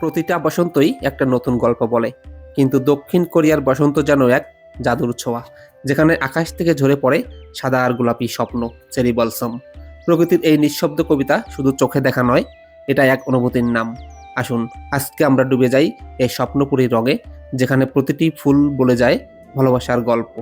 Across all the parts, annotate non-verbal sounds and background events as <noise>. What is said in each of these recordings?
প্রতিটা বসন্তই একটা নতুন গল্প বলে। কিন্তু দক্ষিণ কোরিয়ার বসন্ত যেন এক জাদুর ছোঁয়া, যেখানে আকাশ থেকে ঝরে পড়ে সাদা আর গোলাপি স্বপ্ন, চেরি বলসম। প্রকৃতির এই নিঃশব্দ কবিতা শুধু চোখে দেখা নয়, এটা এক অনুভূতির নাম। আসুন, আজকে আমরা ডুবে যাই এই স্বপ্নপুরীর রঙে, যেখানে প্রতিটি ফুল বলে যায় ভালোবাসার গল্প।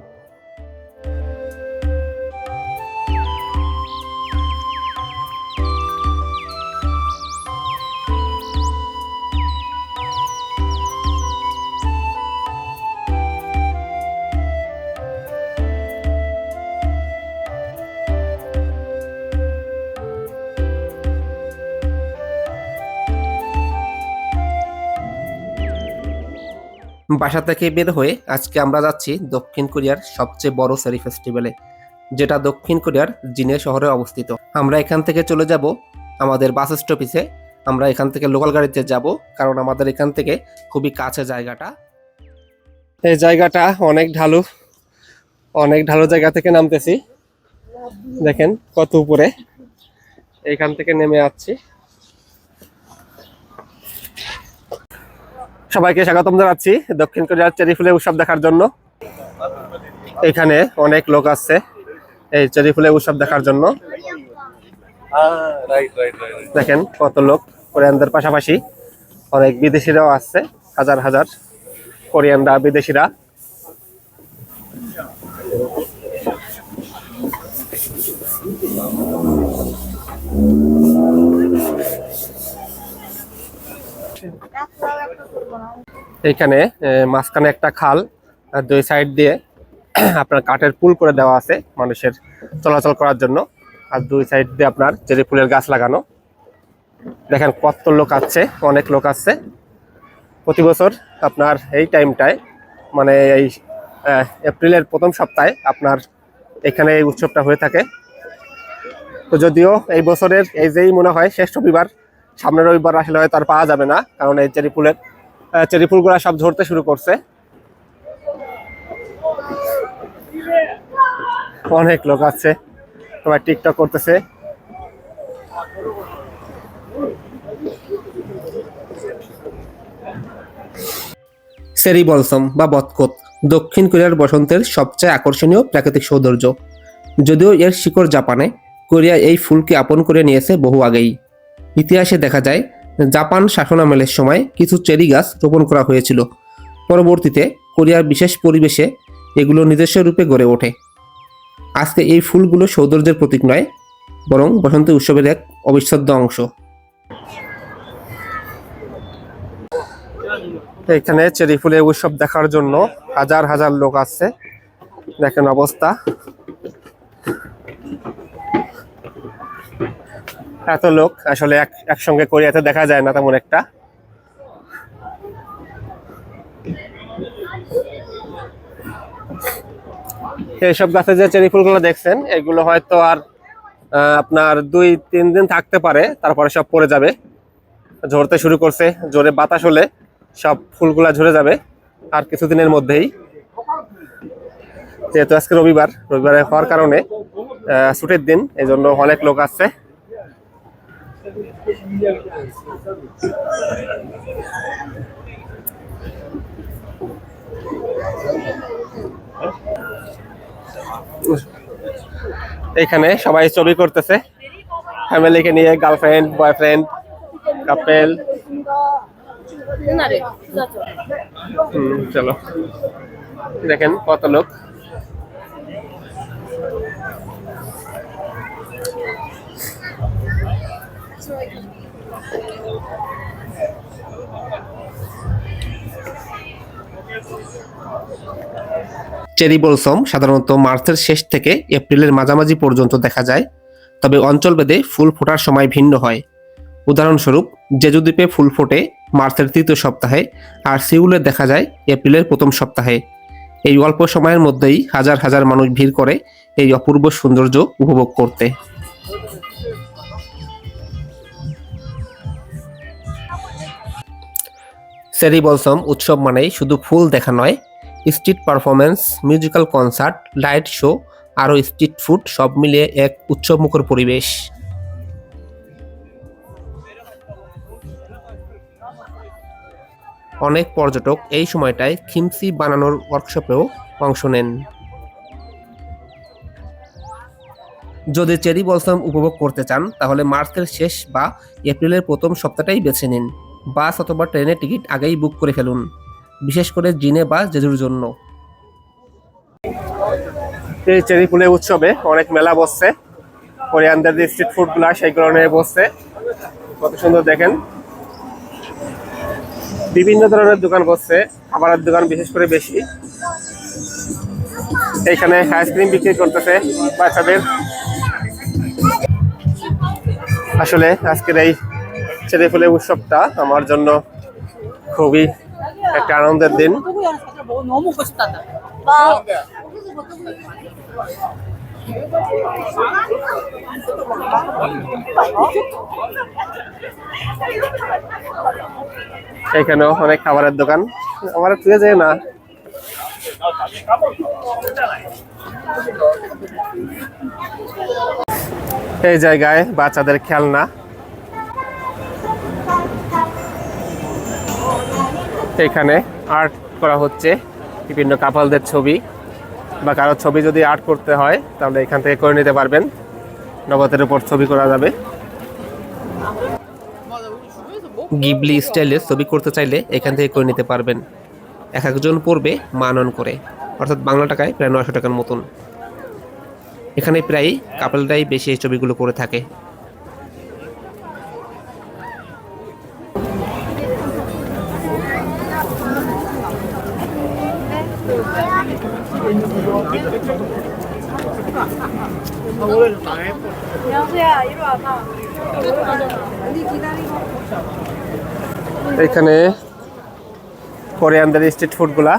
বাসা থেকে বের হয়ে আজকে আমরা যাচ্ছি দক্ষিণ কোরিয়ার সবচেয়ে বড় সেরি ফেস্টিভ্যালে, যেটা দক্ষিণ কোরিয়ার জিনে শহরে অবস্থিত। আমরা এখান থেকে চলে যাব আমাদের বাস স্টপিসে আমরা এখান থেকে লোকাল গাড়িতে যাব কারণ আমাদের এখান থেকে খুবই কাছে জায়গাটা। এই জায়গাটা অনেক ঢালু অনেক ঢালু জায়গা থেকে নামতেছি। দেখেন কত উপরে। এখান থেকে নেমে যাচ্ছি সবাইকে স্বাগতম জানাচ্ছি দক্ষিণ কোরিয়ার চেরি ফুলের উৎসব দেখার জন্য। এখানে অনেক লোক আসছে এই চেরি ফুলের উৎসব দেখার জন্য। দেখেন কত লোক কোরিয়ানদের পাশাপাশি। অনেক বিদেশিরাও আসছে, হাজার হাজার কোরিয়ানরা, বিদেশিরা। এইখানে মাঝখানে একটা খাল দুই সাইড দিয়ে <clears throat> আপনার কাঠের পুল করে দেওয়া আছে মানুষের চলাচল করার জন্য। আর দুই সাইড দিয়ে আপনার চেরি ফুলের গাছ লাগানো। দেখেন কত লোক আসছে অনেক লোক আসছে প্রতি বছর আপনার এই টাইমটায় মানে এই এপ্রিলের প্রথম সপ্তাহে আপনার এখানে এই উৎসবটা হয়ে থাকে। তো যদিও এই বছরের এই যেই মনে হয় শেষ রবিবার সামনের রবিবার আসলে হয়তো আর পাওয়া যাবে না, কারণ এই চেরি ফুলের চেরি ফুলগুলো সব ঝরতে শুরু করছে। অনেক লোক আছে সবাই টিকটক করতেছে। সেরি বলসম বা বতকত দক্ষিণ কোরিয়ার বসন্তের সবচেয়ে আকর্ষণীয় প্রাকৃতিক সৌন্দর্য। যদিও এর শিকড় জাপানে, কোরিয়া এই ফুলকে আপন করে নিয়েছে বহু আগেই। ইতিহাসে দেখা যায়, জাপান শাসনামলের সময় কিছু চেরি গাছ রোপণ করা হয়েছিল। পরবর্তীতে কোরিয়ার বিশেষ পরিবেশে এগুলো নিজস্ব রূপে গড়ে ওঠে। আজকে এই ফুলগুলো সৌন্দর্যের প্রতীক নয়, বরং বসন্ত উৎসবের এক অবিচ্ছেদ্য অংশ। এখানে চেরি ফুলের উৎসব দেখার জন্য হাজার হাজার লোক আসছে। দেখেন অবস্থা। এত লোক, আসলে এক, একসঙ্গে কোরিয়াতে দেখা যায় না তেমন একটা। এইসব গাছে যে চেরি ফুলগুলো দেখছেন, এগুলো হয়তো আর আপনার দুই, তিন দিন থাকতে পারে, তারপরে সব পড়ে যাবে। ঝরতে শুরু করছে, জোরে বাতাস হলে সব ফুলগুলা ঝরে যাবে, আর কিছুদিনের মধ্যেই। যেহেতু আজকে রবিবার, রবিবারে হওয়ার কারণে ছুটির দিন এই জন্য অনেক লোক আসছে। এখানে সবাই ছবি করতেছে। ফ্যামিলিকে নিয়ে গার্লফ্রেন্ড বয়ফ্রেন্ড কাপেল। চলো। দেখেন কত লোক। চেরি বলসম সাধারণত মার্চের শেষ থেকে এপ্রিলের মাঝামাঝি পর্যন্ত দেখা যায়, তবে অঞ্চলভেদে ফুল ফোটার সময় ভিন্ন হয়। উদাহরণস্বরূপ জেজু দ্বীপে ফুল ফোটে মার্চের তৃতীয় সপ্তাহে আর সিউলে দেখা যায় এপ্রিলের প্রথম সপ্তাহে। এই অল্প সময়ের মধ্যেই হাজার হাজার মানুষ ভিড় করে এই অপূর্ব সৌন্দর্য উপভোগ করতে। সেরি বলসম উৎসব মানেই শুধু ফুল দেখা নয় street performance musical concert, light show, আরও স্ট্রিট ফুড, সব মিলিয়ে এক উৎসবমুখর পরিবেশ। অনেক পর্যটক এই সময়টায় খিমসি বানানোর ওয়ার্কশপেও অংশ নেন। যদি চেরি বলসাম উপভোগ করতে চান, তাহলে মার্চের শেষ বা এপ্রিলের প্রথম সপ্তাহটাই বেছে নিন। বাস অথবা ট্রেনের টিকিট আগেই বুক করে ফেলুন। বিশেষ করে জিনে বা জেজুর জন্য। এই চেরি ফুলের উৎসবে অনেক মেলা বসছে। কোরিয়ানদের যে স্ট্রিট ফুডগুলো সেই নিয়ে বসছে। কত সুন্দর দেখেন। বিভিন্ন ধরনের দোকান বসছে, খাবারের দোকান বিশেষ করে বেশি। এইখানে আইসক্রিম বিক্রি করতেছে বাচ্চাদের। আসলে আজকের এই ছেলে ফুলের উৎসবটা আমার জন্য খুবই একটা আনন্দের দিন। এখানেও অনেক খাবারের দোকান। আমার ফিরে যায় না। এই জায়গায় বাচ্চাদের খেলনা। এখানে আর্ট করা হচ্ছে, বিভিন্ন কাপালদের ছবি। বা কারও ছবি যদি আর্ট করতে হয়, তাহলে এখান থেকে করে নিতে পারবেন। নগদের উপর ছবি করা যাবে। গিবলি স্টাইলে ছবি করতে চাইলে এখান থেকে করে নিতে পারবেন। এক একজন পড়বে মানন করে। অর্থাৎ বাংলা টাকায় প্রায় নয়শো টাকার মতন। এখানে প্রায় কাপলটাই বেশি এই ছবিগুলো করে থাকে। এখানে কোরিয়ানদের স্ট্রিট ফুডগুলা।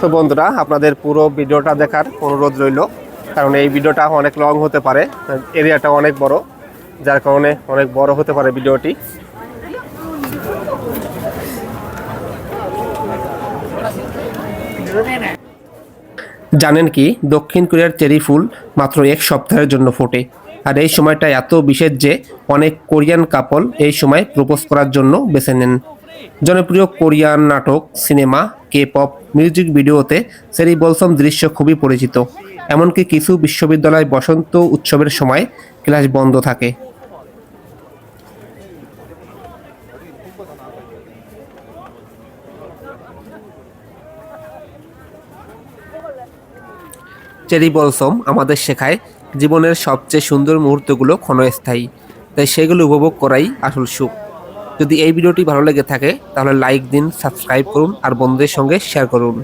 তো বন্ধুরা, আপনাদের পুরো ভিডিওটা দেখার অনুরোধ রইল, কারণ এই ভিডিওটা অনেক লং হতে পারে, এরিয়াটা অনেক বড়, যার কারণে অনেক বড় হতে পারে ভিডিওটি। জানেন কি, দক্ষিণ কোরিয়ার চেরি ফুল মাত্র এক সপ্তাহের জন্য ফোটে। আর এই সময়টা এত বিশেষ যে অনেক কোরিয়ান কাপল এই সময় প্রপোজ করার জন্য বেছে নেন। জনপ্রিয় কোরিয়ান নাটক, সিনেমা কে পপ মিউজিক ভিডিওতে সেরি বলসম দৃশ্য খুবই পরিচিত। এমনকি কিছু বিশ্ববিদ্যালয় বসন্ত উৎসবের সময় ক্লাস বন্ধ থাকে। চেরি বলসম আমাদের শেখায় জীবনের সবচেয়ে সুন্দর মুহূর্তগুলো ক্ষণস্থায়ী। তাই সেগুলো উপভোগ করাই আসল সুখ। যদি এই ভিডিওটি ভালো লেগে থাকে, তাহলে লাইক দিন সাবস্ক্রাইব করুন, আর বন্ধুদের সঙ্গে শেয়ার করুন।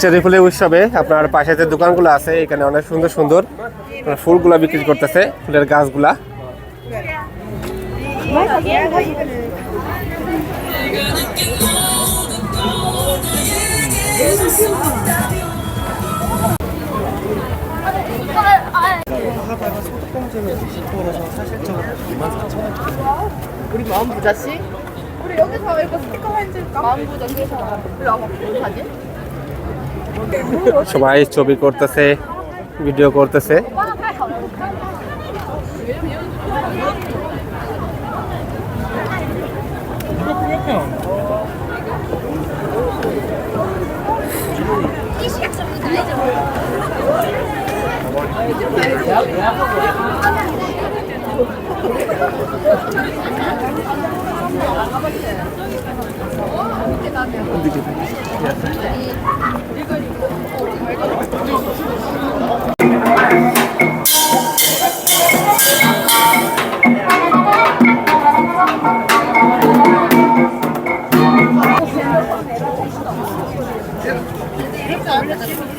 চেরি উৎসবে আপনার পাশে যে দোকানগুলো আছে, এখানে অনেক সুন্দর সুন্দর ফুলগুলা বিক্রি করতেছে, ফুলের গাছগুলা। 우리 마음 부자씨? 우리 여기서 이거 스티커 사진 찍을까? 마음 부자 여기서 우리 아까 본 사진? সবাই ছবি করতেছে ভিডিও করতেছে 이렇게 올려서 이렇게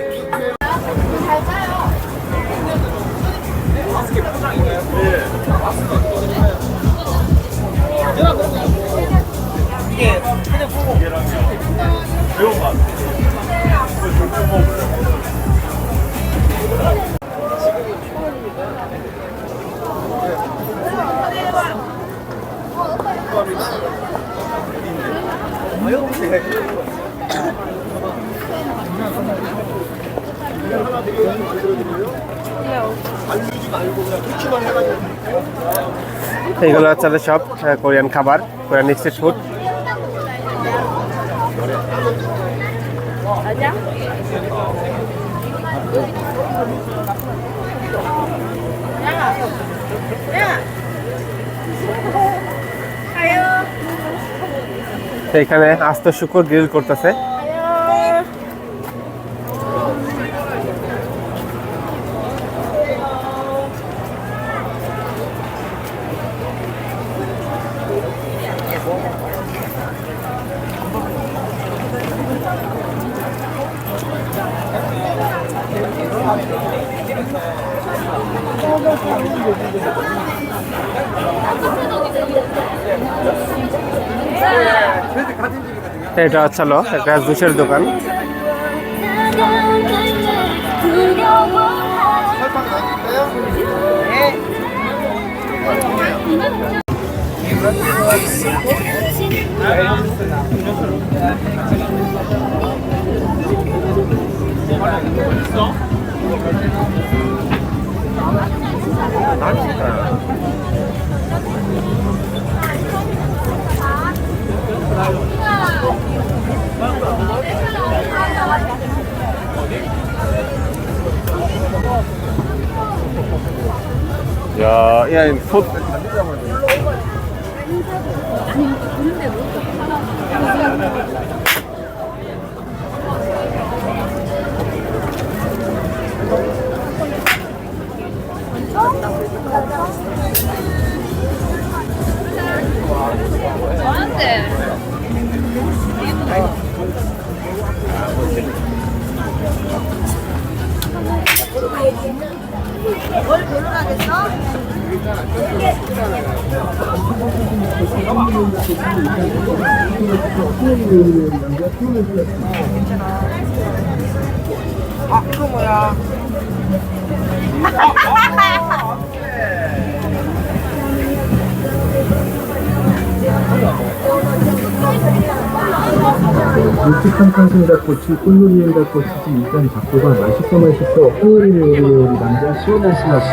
এইগুলো হচ্ছে সব কোরিয়ান খাবার কোরিয়ান স্ট্রিট ফুড। এখানে আস্ত শুকুর গ্রিল করতেছে। এটা হচ্ছে একটা জুসের দোকান। 야, 야, 소. 아니, 그런데 뭐. 묵직한 탄수인 닭꼬치, 꿀요리엔 닭꼬치 일단 잡고가 맛있어 맛있어 요리 남자 시원한 스마시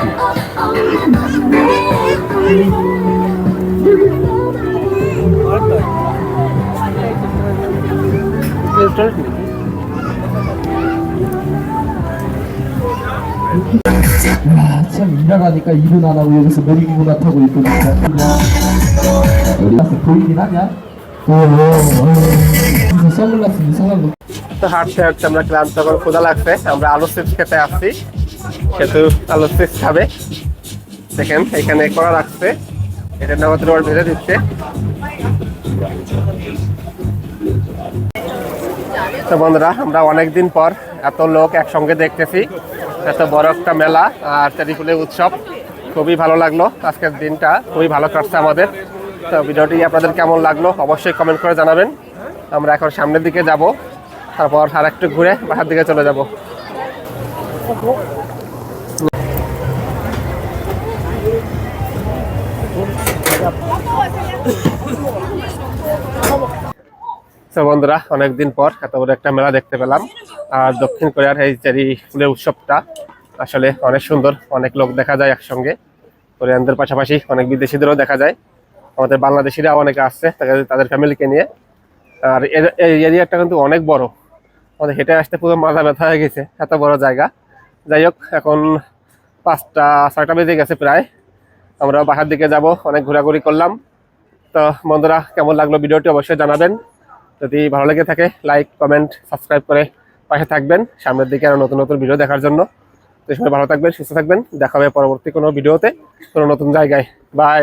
참 일하라니까 일은 안 하고 여기서 놀이기구나 타고 있고 진짜 어디 가서 보이긴 하냐? 어어 무슨 선글라스 이상한 거 তো হাঁটতে হাঁটতে আমরা ক্লান্ত করে ক্ষুধা লাগছে আমরা আলু চিপস খেতে আসছি সেহেতু আলু চিপস খাবে দেখেন এখানে করা রাখছে এটা নগদ রোড ভেজে দিচ্ছে তো বন্ধুরা, আমরা অনেকদিন পর এত লোক একসঙ্গে দেখতেছি। এত বড় একটা মেলা আর চারিকুলে উৎসব, খুবই ভালো লাগল। আজকের দিনটা খুবই ভালো কাটছে আমাদের। তো ভিডিওটি আপনাদের কেমন লাগল অবশ্যই কমেন্ট করে জানাবেন। আমরা এখন সামনের দিকে যাব, তারপর আর একটু ঘুরে বাসার দিকে চলে যাব। তো বন্ধুরা, অনেকদিন পর এত বড় একটা মেলা দেখতে পেলাম। আর দক্ষিণ কোরিয়ার এই চেরি ফুলের উৎসবটা, আসলে অনেক সুন্দর, অনেক লোক দেখা যায় একসঙ্গে। কোরিয়ানদের পাশাপাশি অনেক বিদেশিদেরও দেখা যায়। আমাদের বাংলাদেশিরা অনেকে আসছে, তাদের- ফ্যামিলিকে নিয়ে। আর এই এরিয়াটা কিন্তু অনেক বড়। আমাদের হেঁটে আসতে পুরো মাথা ব্যথা হয়ে গেছে, এত বড় জায়গা। যাই হোক, এখন পাঁচটা, ছয়টা বেজে গেছে প্রায়। আমরা বাসার দিকে যাব, অনেক ঘোরাঘুরি করলাম। তো বন্ধুরা, কেমন লাগল ভিডিওটি অবশ্যই জানাবেন। যদি ভালো লেগে থাকে লাইক কমেন্ট সাবস্ক্রাইব করে পাশে থাকবেন। সামনের দিকে আরও নতুন নতুন ভিডিও দেখার জন্য। তো সবাই ভালো থাকবেন, সুস্থ থাকবেন। দেখা হবে পরবর্তী কোনো ভিডিওতে কোনো নতুন জায়গায়। বাই